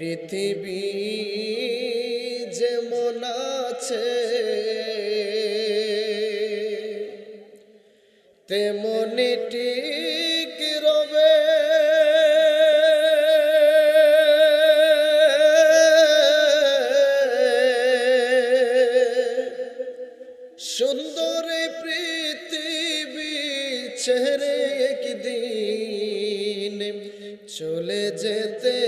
পৃথিবী যেমন আছে তেমনি ঠিক রবে। সুন্দর পৃথিবী ছেড়ে একদিন চলে যেতে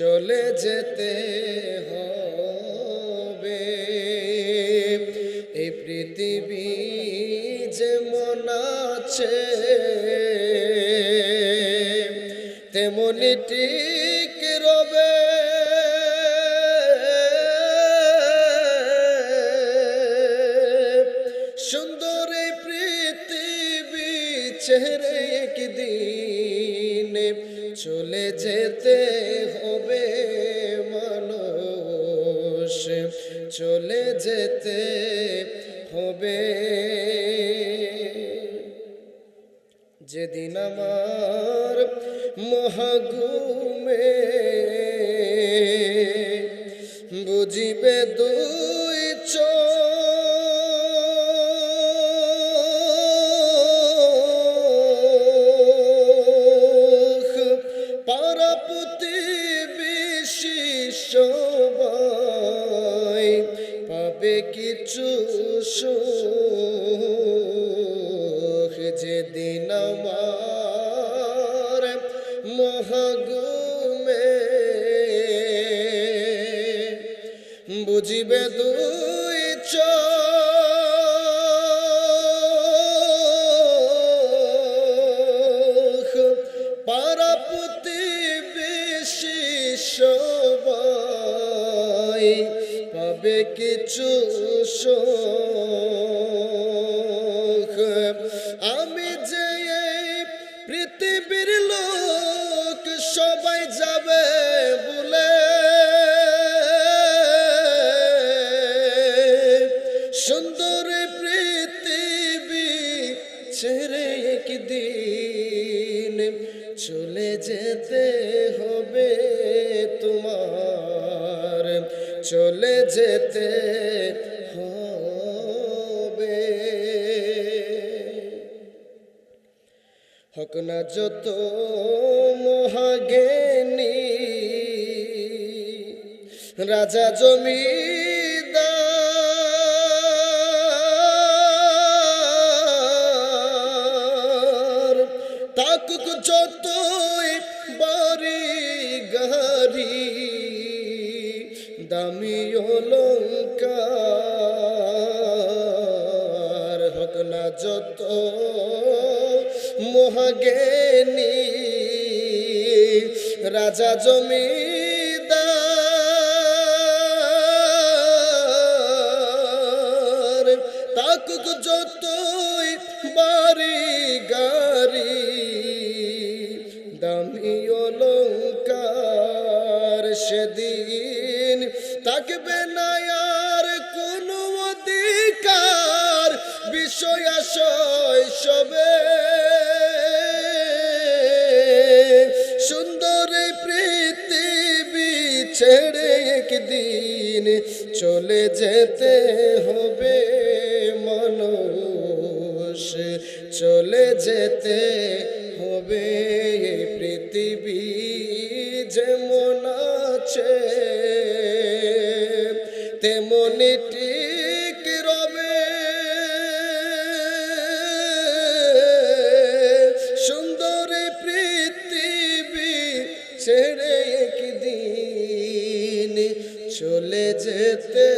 চলে যেতে হবে। এই পৃথিবী যেমন আছে তেমনি ঠিক রবে। সুন্দর পৃথিবী ছেড়ে একদিন চলে যেতে হবে মানুষ। চলে যেতে হবে। যেদিন আমার মহাগুমে বুঝিবে দুই বুঝিবে দুই চোখ। পারাপতি পাবে কিছু আমি যে পৃথিবীর চলে যেতে হবে তোমার চলে যেতে হবে। হক না যত মহাজ্ঞানী রাজা জমিদার গাড়ি দামি অলঙ্কার হক না যত মহাগেনি রাজা জমিদার থাকবে না আর কোনো অধিকার, বিষয় আশয় সবে। সুন্দর পৃথিবী ছেড়ে একদিন চলে যেতে হবে মানুষ। চলে যেতে হবে পৃথিবী যেমন একদিন চলে যেতে